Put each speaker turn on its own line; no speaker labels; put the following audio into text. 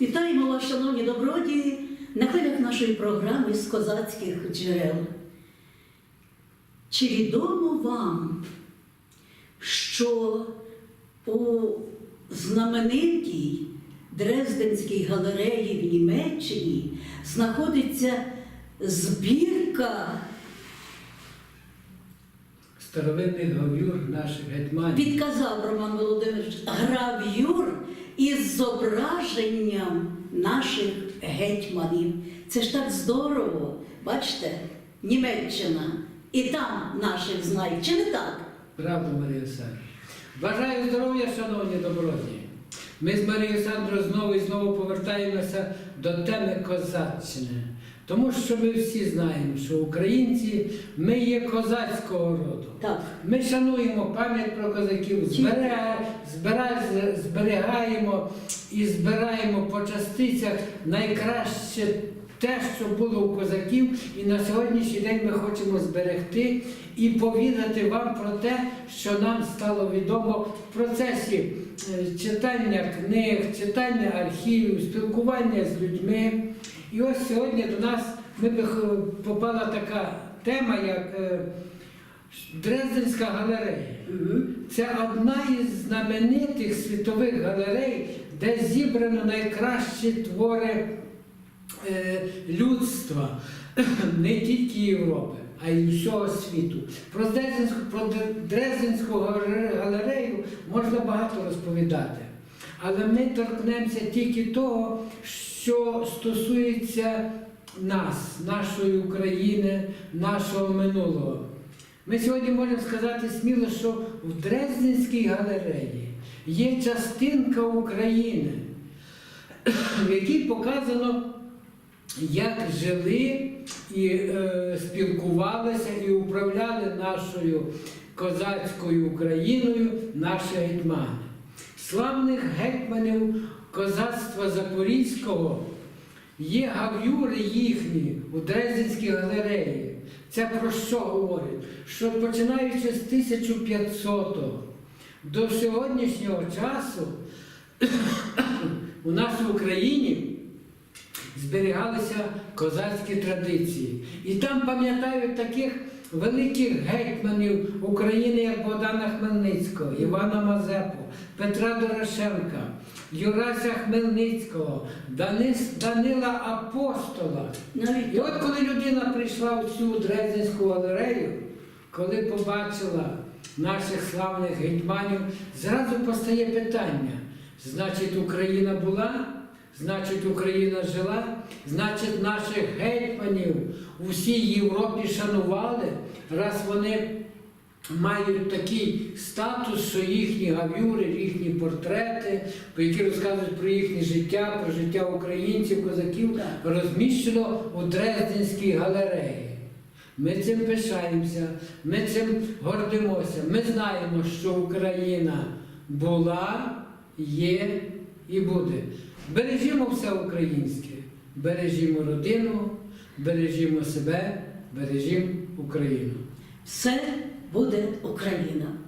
Вітаємо вас, шановні добродії, на хвилях нашої програми з козацьких джерел. Чи відомо вам, що у знаменитій Дрезденській галереї в Німеччині знаходиться збірка
старовинних гравюр наших гетьманів.
Підказав Роман Володимирович гравюр із зображенням наших гетьманів. Це ж так здорово. Бачите, Німеччина. І там наших знають. Чи не так?
Правда, Марія Олександрівна. Бажаю здоров'я, шановні добродії. Ми з Марією Сандрою знову і знову повертаємося до теми козаччини. Тому що ми всі знаємо, що українці ми є козацького роду.
Так.
Ми шануємо пам'ять про козаків, зберега- збира- зберігаємо і збираємо по частицях найкраще те, що було у козаків, і на сьогоднішній день ми хочемо зберегти і повідати вам про те, що нам стало відомо в процесі е, читання книг, читання архівів, спілкування з людьми. І ось сьогодні до нас ми попала така тема, як е, Дрезденська галерея. Це одна із знаменитих світових галерей, де зібрано найкращі твори людства, не тільки Європи, а й всього світу. Про Дрезденську, про Дрезденську галерею можна багато розповідати. Але ми торкнемося тільки того, що стосується нас, нашої України, нашого минулого. Ми сьогодні можемо сказати сміло, що в Дрезденській галереї є частинка України, в якій показано, як жили і е, спілкувалися і управляли нашою козацькою Україною наші гетьмани. Славних гетьманів козацтва Запорізького є гав'юри їхні у Дрезденській галереї. Це про що говорить? Що починаючи з 1500 до сьогоднішнього часу у нас в Україні зберігалися козацькі традиції. І там пам'ятають таких великих гетьманів України, як Богдана Хмельницького, Івана Мазепу, Петра Дорошенка, Юрася Хмельницького, Данис, Данила Апостола. І от коли людина прийшла в цю Дрезденську галерею, коли побачила наших славних гетьманів, зразу постає питання: значить, Україна була, значить, Україна жила, значить, наших гетьманів у всій Європі шанували, раз вони мають такий статус, що їхні гавюри, їхні портрети, які розказують про їхнє життя, про життя українців, козаків, розміщено у Дрезденській галереї. Ми цим пишаємося, ми цим гордимося. Ми знаємо, що Україна була, є і буде. Бережімо все українське, бережімо родину, бережімо себе, бережімо Україну.
все буде Україна.